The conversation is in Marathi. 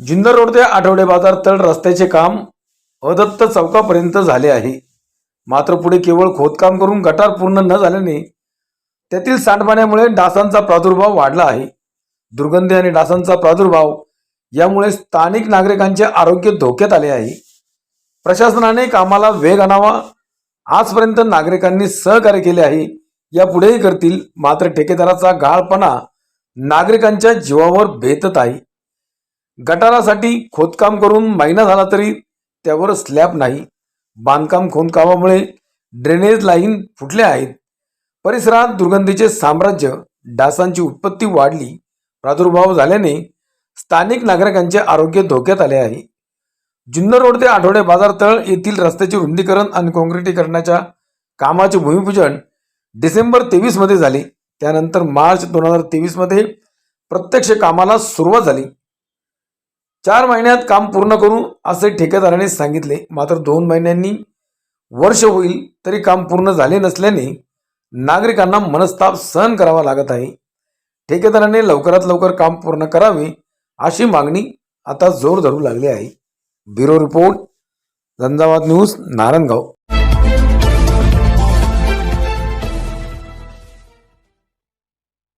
जुन्नर रोड ते आठवडे बाजार तळ रस्त्याचे काम अदत्त चौकापर्यंत झाले आहे. मात्र पुढे केवळ खोदकाम करून गटार पूर्ण न झाल्याने त्यातील सांडपाण्यामुळे डासांचा प्रादुर्भाव वाढला आहे. दुर्गंधी आणि डासांचा प्रादुर्भाव यामुळे स्थानिक नागरिकांचे आरोग्य धोक्यात आले आहे. प्रशासनाने कामाला वेग आणावा आजपर्यंत नागरिकांनी सहकार्य केले आहे. यापुढेही करतील मात्र ठेकेदाराचा गाळपणा नागरिकांच्या जीवावर बेतत आहे. गटारासाठी खोदकाम करून महिना झाला तरी त्यावर स्लॅब नाही. बांधकाम खोदकामामुळे ड्रेनेज लाईन फुटल्या आहेत. परिसरात दुर्गंधीचे साम्राज्य डासांची उत्पत्ती वाढली. प्रादुर्भाव झाल्याने स्थानिक नागरिकांचे आरोग्य धोक्यात आले आहे. जुन्नर रोड ते आठवडे बाजार तळ येथील रस्त्याचे रुंदीकरण आणि काँक्रिटीकरणाच्या कामाचे भूमिपूजन डिसेंबर तेवीसमध्ये झाले. त्यानंतर मार्च दोन हजार तेवीसमध्ये प्रत्यक्ष कामाला सुरुवात झाली. चार महिन्यात काम पूर्ण करू असे ठेकेदाराने सांगितले. मात्र दोन महिन्यांनी वर्ष होईल तरी काम पूर्ण झाले नसल्याने नागरिकांना मनस्ताप सहन करावा लागत आहे. ठेकेदाराने लवकरात लवकर काम पूर्ण करावे अशी मागणी आता जोर धरू लागली आहे. Bureau report Zanzawat news Narayangaon.